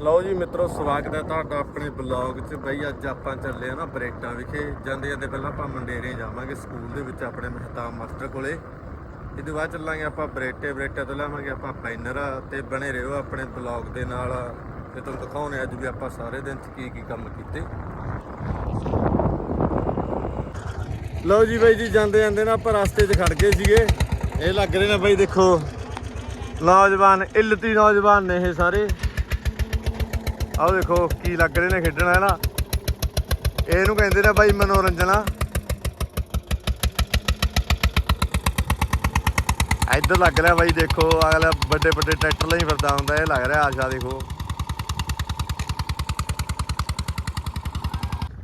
ਲਓ ਜੀ ਮਿੱਤਰੋ, ਸਵਾਗਤ ਹੈ ਤੁਹਾਡਾ ਆਪਣੇ ਬਲੌਗ 'ਚ। ਬਈ, ਅੱਜ ਆਪਾਂ ਚੱਲੇ ਆ ਨਾ ਬਰੇਟਾ ਵਿਖੇ। ਜਾਂਦੇ ਜਾਂਦੇ ਪਹਿਲਾਂ ਆਪਾਂ ਮੰਡੇਰੇ ਜਾਵਾਂਗੇ ਸਕੂਲ ਦੇ ਵਿੱਚ ਆਪਣੇ ਮਹਿਤਾਬ ਮਾਸਟਰ ਕੋਲੇ। ਇਹਦੇ ਬਾਅਦ ਚੱਲਾਂਗੇ ਆਪਾਂ ਬਰੇਟੇ। ਬਰੇਟੇ ਤੋਂ ਲਾਵਾਂਗੇ ਆਪਾਂ ਪੈਨਰ ਤੇ ਬਣੇ ਰਹੋ ਆਪਣੇ ਬਲੌਗ ਦੇ ਨਾਲ। ਤੇ ਤੁਹਾਨੂੰ ਦਿਖਾਉਣੇ ਅੱਜ ਵੀ ਆਪਾਂ ਸਾਰੇ ਦਿਨ 'ਚ ਕੀ ਕੀ ਕੰਮ ਕੀਤੇ। ਲਓ ਜੀ ਬਾਈ ਜੀ, ਜਾਂਦੇ ਜਾਂਦੇ ਨਾ ਆਪਾਂ ਰਸਤੇ 'ਚ ਖੜ ਗਏ ਸੀਗੇ। ਇਹ ਲੱਗ ਰਹੇ ਨੇ ਬਾਈ ਦੇਖੋ। ਨੌਜਵਾਨ, ਇੱਲਤੀ ਨੌਜਵਾਨ ਨੇ ਇਹ ਸਾਰੇ। ਆਹ ਦੇਖੋ ਕੀ ਲੱਗ ਰਹੇ ਨੇ ਖੇਡਣਾ, ਹੈ ਨਾ? ਇਹਨੂੰ ਕਹਿੰਦੇ ਨੇ ਬਾਈ ਮਨੋਰੰਜਨ। ਆ ਇੱਧਰ ਲੱਗ ਰਿਹਾ ਬਾਈ, ਦੇਖੋ, ਅਗਲਾ ਵੱਡੇ ਵੱਡੇ ਟਰੈਕਟਰ ਲਈ ਫਿਰਦਾ ਹੁੰਦਾ, ਇਹ ਲੱਗ ਰਿਹਾ ਆਸ਼ਾ, ਦੇਖੋ।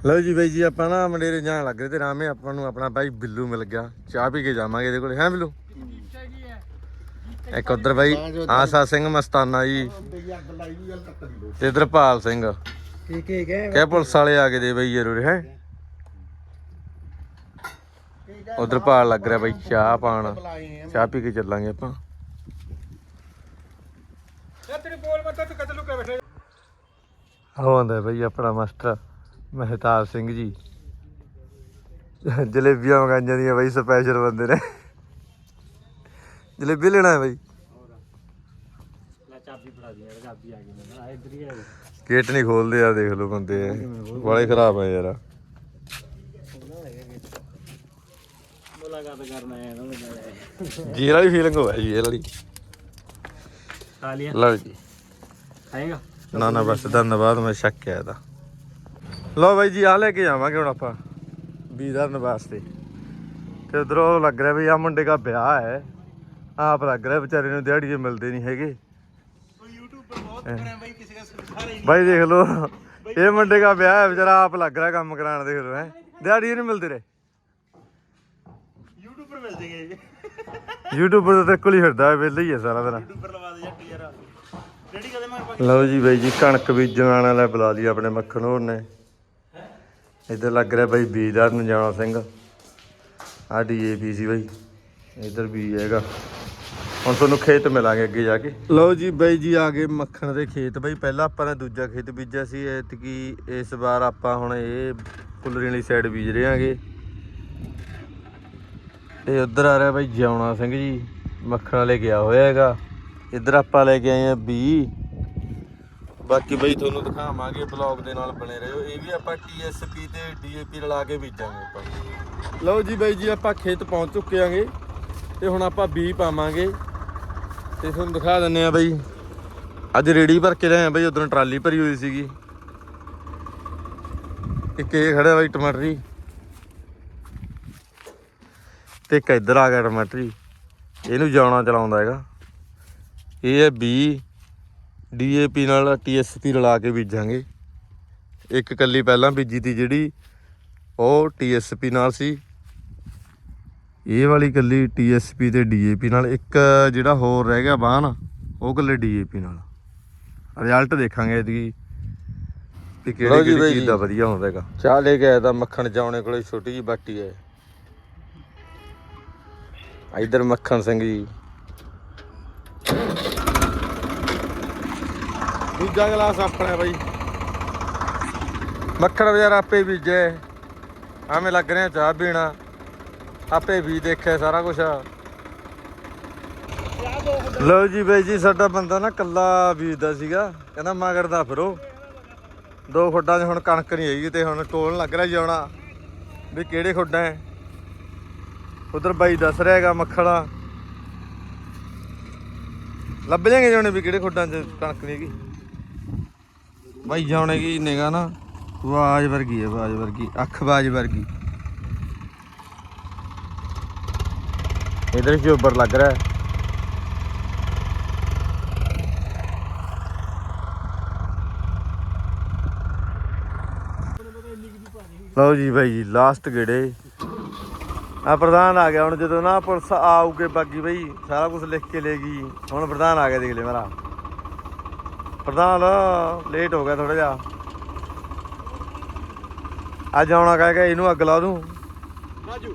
ਲਓ ਜੀ ਬਾਈ ਜੀ, ਆਪਾਂ ਨਾ ਮੰਡੇਰੇ ਜਾਣ ਲੱਗ ਰਹੇ ਤੇ ਰਾਮੇ ਆਪਾਂ ਨੂੰ ਆਪਣਾ ਬਾਈ ਬਿੱਲੂ ਮਿਲ ਗਿਆ। ਚਾਹ ਪੀ ਕੇ ਜਾਵਾਂਗੇ ਇਹਦੇ ਕੋਲ, ਹੈ ਬਿੱਲੂ? ਇੱਕ ਉਧਰ ਬਾਈ ਆਸਾ ਸਿੰਘ ਮਸਤਾਨਾ ਜੀ। ਤੇ ਇਧਰ ਪਾਲ ਸਿੰਘ ਠੀਕ ਠੀਕ ਹੈ? ਕਹਿ ਪੁਲਿਸ ਵਾਲੇ ਆ ਕੇ ਦੇ ਬਈ ਜ਼ਰੂਰ ਹੈ? ਉਧਰ ਪਾਲ ਲੱਗ ਰਿਹਾ ਬਈ ਚਾਹ ਪਾਣ। ਚਾਹ ਪੀ ਕੇ ਚੱਲਾਂਗੇ ਆਪਾਂ। ਤੇਰੀ ਬੋਲ ਮਤ ਤੂੰ ਕਦ ਲੁਕੇ ਬੈਠੇ। ਆਹ ਆਉਂਦਾ ਬਈ ਆਪਣਾ ਮਾਸਟਰ ਮਹਿਤਾਬ ਸਿੰਘ ਜੀ। ਜਲੇਬੀਆਂ ਮੰਗਾਈਆਂ ਦੀਆਂ ਬਈ ਸਪੈਸ਼ਲ ਬੰਦੇ ਨੇ। ਜਲੇਬੀ ਲੈਣਾ ਹੈ ਬਈ। ਲੈ ਚਾਬੀ ਫੜਾ ਦੀ ਯਾਰ ਚਾਬੀ ਆ ਗਈ ਮੈਂ ਇੱਧਰ ਹੀ ਆ ਗੇਟ ਨਹੀਂ ਖੋਲਦੇ ਆ ਦੇਖ ਲਓ ਬੰਦੇ ਵਾਲੇ ਖਰਾਬ ਆ ਯਾਰ। ਮੁਲਾਕਾਤ ਕਰਨਾ ਹੈ ਨਾ ਜੀ ਵਾਲੀ ਫੀਲਿੰਗ ਹੋਇਆ ਜੀ ਇਹ ਵਾਲੀ। ਖਾ ਲਿਆ। ਲਓ ਜੀ। ਖਾਏਗਾ? ਨਾ ਨਾ ਬਸ ਧੰਨਵਾਦ ਮੈਂ ਸ਼ੱਕ ਹੈ ਇਹਦਾ। ਲਓ ਬਾਈ ਜੀ ਆ ਲੈ ਕੇ ਜਾਵਾਂਗੇ ਹੁਣ ਆਪਾਂ। ਬੀਦਰਨ ਵਾਸਤੇ ਤੇ। ਉਧਰੋਂ ਲੱਗ ਰਿਹਾ ਵੀ ਆ ਮੁੰਡੇ ਦਾ ਵਿਆਹ ਹੈ। ਆਪ ਲੱਗ ਰਿਹਾ ਵਿਚਾਰੇ ਨੂੰ ਦਿਹਾੜੀਏ ਮਿਲਦੇ ਨਹੀਂ ਹੈਗੇ। ਬਾਈ ਦੇਖ ਲਓ ਇਹ ਮੁੰਡੇ ਦਾ ਵਿਆਹ ਹੈ ਵਿਚਾਰਾ ਆਪ ਲੱਗ ਰਿਹਾ ਕੰਮ ਕਰਾਉਣ ਦੇਖ ਲਓ ਹੈ। ਦਿਹਾੜੀਏ ਨਹੀਂ ਮਿਲਦੇ ਰੇ ਪਰ ਮਿਲ ਜੇਗੇ YouTube ਤੇ ਤੇਰੇ ਕੋਲ ਹੀ ਫਿਰਦਾ ਹੈ ਵਿਹਲਾ ਹੀ ਹੈ ਸਾਰਾ ਦਿਨ। YouTube ਪਰ ਲਵਾ ਦੇ ਜੱਟ ਯਾਰ ਰੈਡੀ ਕਦੇ ਮੈਂ ਲਓ ਜੀ ਬਾਈ ਜੀ ਕਣਕ ਬੀਜਣ ਵਾਲਾ ਬੁਲਾ ਲਈ ਆਪਣੇ ਮੱਖਣ ਹੋਰ ਨੇ। ਇੱਧਰ ਲੱਗ ਰਿਹਾ ਬਾਈ ਬੀਜਦਾਰ ਨੂੰ ਜਾਣਾ ਸਿੰਘ ਆ ਡੀਏਪੀ ਸੀ ਬਾਈ ਇੱਧਰ ਵੀ ਹੈਗਾ। ਹੁਣ ਤੁਹਾਨੂੰ ਖੇਤ ਮਿਲਾਂਗੇ ਅੱਗੇ ਜਾ ਕੇ। ਲਓ ਜੀ ਬਾਈ ਜੀ, ਆ ਗਏ ਮੱਖਣ ਦੇ ਖੇਤ। ਬਾਈ ਪਹਿਲਾਂ ਆਪਾਂ ਨੇ ਦੂਜਾ ਖੇਤ ਬੀਜਿਆ ਸੀ, ਐਤਕੀ ਇਸ ਵਾਰ ਆਪਾਂ ਹੁਣ ਇਹ ਫੁੱਲਰੀ ਵਾਲੀ ਸਾਈਡ ਬੀਜ ਰਹੇ ਆਂਗੇ ਤੇ ਉੱਧਰ ਆ ਰਿਹਾ ਬਾਈ ਜਿਉਣਾ ਸਿੰਘ ਜੀ, ਮੱਖਣ ਲੈ ਗਿਆ ਹੋਇਆ ਹੈਗਾ। ਇੱਧਰ ਆਪਾਂ ਲੈ ਕੇ ਆਏ ਆ ਬੀ। ਬਾਕੀ ਬਈ ਤੁਹਾਨੂੰ ਦਿਖਾਵਾਂਗੇ ਬਲੌਗ ਦੇ ਨਾਲ ਬਣੇ ਰਹੋ। ਇਹ ਵੀ ਆਪਾਂ TSP ਤੇ DAP ਰਲਾ ਕੇ ਬੀਜਾਂਗੇ ਆਪਾਂ। ਲਓ ਜੀ ਬਾਈ ਜੀ, ਆਪਾਂ ਖੇਤ ਪਹੁੰਚ ਚੁੱਕੇ ਆਂਗੇ ਤੇ ਹੁਣ ਆਪਾਂ ਬੀ ਪਾਵਾਂਗੇ। ਤੇ ਤੁਹਾਨੂੰ ਦਿਖਾ ਦਿੰਨੇ ਆ ਬਈ। ਅੱਜ ਰੇੜੀ ਭਰ ਕੇ ਲਿਆਏ ਆ ਬਈ ਉਧਰੋਂ ਟਰਾਲੀ ਭਰੀ ਹੋਈ ਸੀਗੀ। ਇੱਕ ਇਹ ਖੜਾ ਬਾਈ ਟਮਾਟਰੀ। ਤੇ ਇੱਕ ਇੱਧਰ ਆ ਗਿਆ ਟਮਾਟਰੀ। ਇਹਨੂੰ ਜਾਣਾ ਚਲਾਉਂਦਾ ਹੈਗਾ। ਇਹ ਹੈ ਬੀ ਡੀਏਪੀ ਨਾਲ ਟੀਐਸਪੀ ਰਲਾ ਕੇ ਬੀਜਾਂਗੇ। ਇੱਕ ਕੱਲੀ ਪਹਿਲਾਂ ਬੀਜੀ ਤੀ ਜਿਹੜੀ, ਉਹ ਟੀਐਸਪੀ ਨਾਲ ਸੀ। ਇਹ ਵਾਲੀ ਕੱਲੀ ਟੀਐਸਪੀ ਤੇ ਡੀਏਪੀ ਨਾਲ ਇੱਕ ਜਿਹੜਾ ਹੋਰ ਰਹਿ ਗਿਆ ਬਾਹਨ ਉਹ ਕੱਲੇ ਡੀਏਪੀ ਨਾਲ। ਰਿਜ਼ਲਟ ਦੇਖਾਂਗੇ ਇਹਦੀ ਕਿ ਕਿਹੜੀ ਕਿਹੜੀ ਚੀਜ਼ ਦਾ ਵਧੀਆ ਹੁੰਦਾ ਹੈਗਾ। ਚਾਹ ਲੈ ਕੇ ਆਇਆ ਤਾਂ ਮੱਖਣ ਜਾਉਣੇ ਕੋਲੇ ਛੋਟੀ ਜੀ ਬਾਟੀ ਹੈ। ਇਧਰ ਮੱਖਣ ਸਿੰਘ ਜੀ। ਦੂਜਾ ਗਲਾਸ ਆਪਣਾ ਬਾਈ। ਮੱਖਣ ਵਿਚਾਰਾ ਆਪੇ ਬੀਜੇ ਐਵੇਂ ਲੱਗ ਰਿਹਾ ਚਾਹ ਪੀਣਾ। ਆਪੇ ਵੀ ਦੇਖਿਆ ਸਾਰਾ ਕੁਝ ਲਓ ਜੀ ਬਾਈ ਜੀ, ਸਾਡਾ ਬੰਦਾ ਨਾ ਕੱਲਾ ਬੀਜਦਾ ਸੀਗਾ। ਕਹਿੰਦਾ ਮਗਰ ਦਾ ਫਿਰੋ। ਦੋ ਖੁੱਡਾਂ 'ਚ ਹੁਣ ਕਣਕ ਨਹੀਂ ਹੈਗੀ ਤੇ ਹੁਣ ਟੋਲ ਲੱਗ ਰਿਹਾ ਜਾਉਣਾ ਵੀ ਕਿਹੜੇ ਖੁੱਡਾਂ ਹੈ ਉਧਰ ਬਾਈ ਦੱਸ ਰਿਹਾ ਹੈਗਾ ਮੱਖਣਾ ਲੱਭ ਜਾਣਗੇ ਜਾਣੇ ਵੀ ਕਿਹੜੇ ਖੁੱਡਾਂ 'ਚ ਕਣਕ ਨਹੀਂ ਹੈਗੀ। ਬਾਈ ਜਾਣੇ ਕੀ ਨਿਗਾ ਨਾ। ਆਵਾਜ਼ ਵਰਗੀ ਹੈ ਆਵਾਜ਼ ਵਰਗੀ। ਅੱਖ ਆਵਾਜ਼ ਵਰਗੀ। ਇਧਰ ਚੋਬਰ ਲੱਗ ਰਿਹਾ ਹੈ। ਲਓ ਜੀ ਬਾਈ ਜੀ ਲਾਸਟ ਗੇੜੇ। ਆ ਪ੍ਰਧਾਨ ਆ ਗਿਆ ਹੁਣ, ਜਦੋਂ ਨਾ ਪੁਲਿਸ ਆਊਗੇ ਬਾਗੀ ਬਈ ਸਾਰਾ ਕੁਝ ਲਿਖ ਕੇ ਲੈ ਗਈ। ਹੁਣ ਪ੍ਰਧਾਨ ਆ ਗਿਆ ਦੇਖ ਲੈ ਮੇਰਾ। ਪ੍ਰਧਾਨ ਲੇਟ ਹੋ ਗਿਆ ਥੋੜਾ ਜਿਹਾ। ਅੱਜ ਆਉਣਾ ਕਹਿ ਕੇ ਇਹਨੂੰ ਅੱਗ ਲਾ ਦੂੰ। ਰਾਜੂ।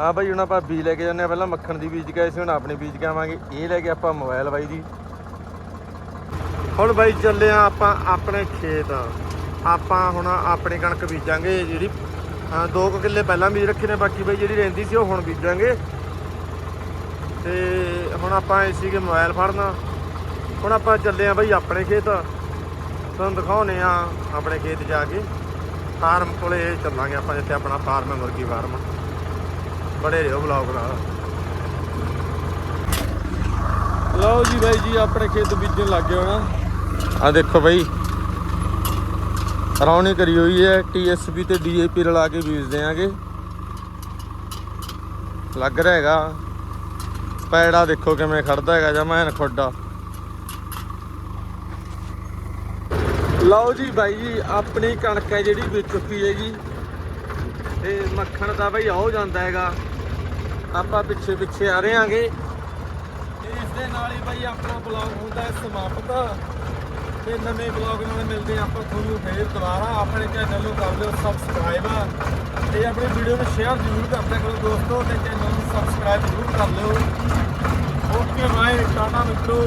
ਹਾਂ ਬਾਈ ਹੁਣ ਆਪਾਂ ਬੀਜ ਲੈ ਕੇ ਜਾਂਦੇ ਆ ਪਹਿਲਾਂ ਮੱਖਣ ਦੀ ਬੀਜ ਕੇ ਸੀ, ਹੁਣ ਆਪਣੇ ਬੀਜ ਕੇ ਆਵਾਂਗੇ ਇਹ ਲੈ ਕੇ ਆਪਾਂ ਮੋਬਾਈਲ ਬਾਈ ਦੀ ਹੁਣ ਬਾਈ ਚੱਲੇ ਆ ਆਪਾਂ ਆਪਣੇ ਖੇਤ। ਆਪਾਂ ਹੁਣ ਆਪਣੀ ਕਣਕ ਬੀਜਾਂਗੇ, ਜਿਹੜੀ 2 ਕਿੱਲੇ ਪਹਿਲਾਂ ਬੀਜ ਰੱਖੇ ਨੇ, ਬਾਕੀ ਬਾਈ ਜਿਹੜੀ ਰਹਿੰਦੀ ਸੀ ਉਹ ਹੁਣ ਬੀਜਾਂਗੇ। ਤੇ ਹੁਣ ਆਪਾਂ ਆਏ ਸੀਗੇ ਮੋਬਾਈਲ ਫੜਨਾ। ਹੁਣ ਆਪਾਂ ਚੱਲੇ ਆ ਬਾਈ ਆਪਣੇ ਖੇਤ। ਤੁਹਾਨੂੰ ਦਿਖਾਉਨੇ ਆ ਆਪਣੇ ਖੇਤ ਜਾ ਕੇ। ਫਾਰਮ ਕੋਲੇ ਚੱਲਾਂਗੇ ਆਪਾਂ, ਜਿੱਥੇ ਆਪਣਾ ਫਾਰਮ ਹੈ, ਮੁਰਗੀ ਫਾਰਮ। ਬੜੇ ਰਿਓ ਬਲੌਗ ਨਾਲ। ਲਓ ਜੀ ਬਾਈ ਜੀ ਆਪਣੇ ਖੇਤ ਬੀਜਣ ਲੱਗ ਗਏ ਹੁਣ। ਆ ਦੇਖੋ ਬਾਈ। ਰੌਣੀ ਕਰੀ ਹੋਈ ਹੈ ਟੀਐਸਪੀ ਤੇ ਡੀਏਪੀ ਰਲਾ ਕੇ ਬੀਜਦੇ ਆਂਗੇ ਲੱਗ ਰਿਹਾ ਹੈਗਾ। ਪੈੜਾ ਦੇਖੋ ਕਿਵੇਂ ਖੜਦਾ ਹੈਗਾ ਜਮਾ ਐਨ ਖੋਡਾ। ਲਓ ਜੀ ਬਾਈ ਜੀ ਆਪਣੀ ਕਣਕ ਹੈ ਜਿਹੜੀ ਵਿਕ ਚੁੱਕੀ ਹੈਗੀ। ਤੇ ਮੱਖਣ ਦਾ ਬਾਈ ਆਉ ਜਾਂਦਾ ਹੈਗਾ। ਆਪਾਂ ਪਿੱਛੇ ਪਿੱਛੇ ਆ ਰਹੇ ਹਾਂਗੇ। ਤੇ ਇਸ ਦੇ ਨਾਲ ਹੀ ਬਾਈ ਆਪਣਾ ਬਲੌਗ ਹੁੰਦਾ ਹੈ ਸਮਾਪਤ। ਤੇ ਨਵੇਂ ਬਲੌਗ ਨਾਲ ਮਿਲਦੇ ਹਾਂ ਆਪਾਂ ਤੁਹਾਨੂੰ ਫੇਰ ਦੁਬਾਰਾ। ਆਪਣੇ ਚੈਨਲ ਨੂੰ ਕਰ ਦਿਓ ਸਬਸਕ੍ਰਾਈਬ ਤੇ ਆਪਣੀ ਵੀਡੀਓ ਨੂੰ ਸ਼ੇਅਰ ਜ਼ਰੂਰ ਕਰਦਿਆ ਕਰੋ ਦੋਸਤੋ ਤੇ ਚੈਨਲ ਨੂੰ ਸਬਸਕ੍ਰਾਈਬ ਜ਼ਰੂਰ ਕਰ ਲਿਓ। ਓਕੇ ਬਾਏ ਟਾਟਾ ਮਿੱਤਰੋ